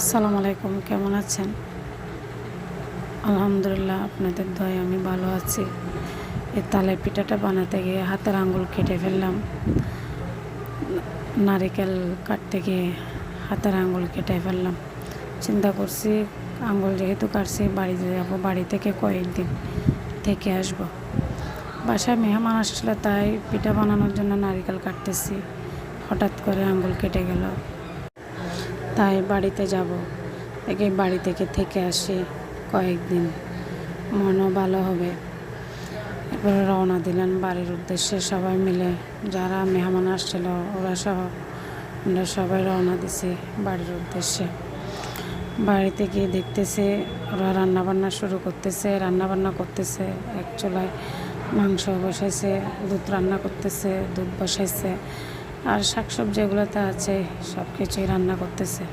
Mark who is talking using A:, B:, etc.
A: আসসালামু আলাইকুম, কেমন আছেন? আলহামদুলিল্লাহ, আপনাদের দয় আমি ভালো আছি। এই তালের পিঠাটা বানাতে গিয়ে হাতের আঙুল কেটে ফেললাম। নারিকেল কাটতে গিয়ে হাতের আঙুল কেটে ফেললাম। চিন্তা করছি আঙুল যেহেতু কাটছি বাড়িতে যাব, বাড়ি থেকে কয়েকদিন থেকে আসব। বাসায় মেহমান আসছিল তাই পিঠা বানানোর জন্য নারিকেল কাটতেছি। হঠাৎ করে আঙুল কেটে গেল। তাই বাড়িতে যাব। থেকে বাড়ি থেকে থেকে আসি কয়েকদিন। মনও ভালো হবে। এরপরে রওনা দিলেন বাড়ির উদ্দেশ্যে সবাই মিলে। যারা মেহমান আসছিল, ওরা সহ আমরা সবাই রওনা দিছি বাড়ির উদ্দেশ্যে। বাড়িতে গিয়ে দেখতেছে ওরা রান্নাবান্না শুরু করতেছে, রান্নাবান্না করতেছে। এক চুলায় মাংস বসাইছে, দুধ রান্না করতেছে, দুধ বসাইছে। আর শাকসবজি এগুলোতে আছে সব কিছুই রান্না করতেছে।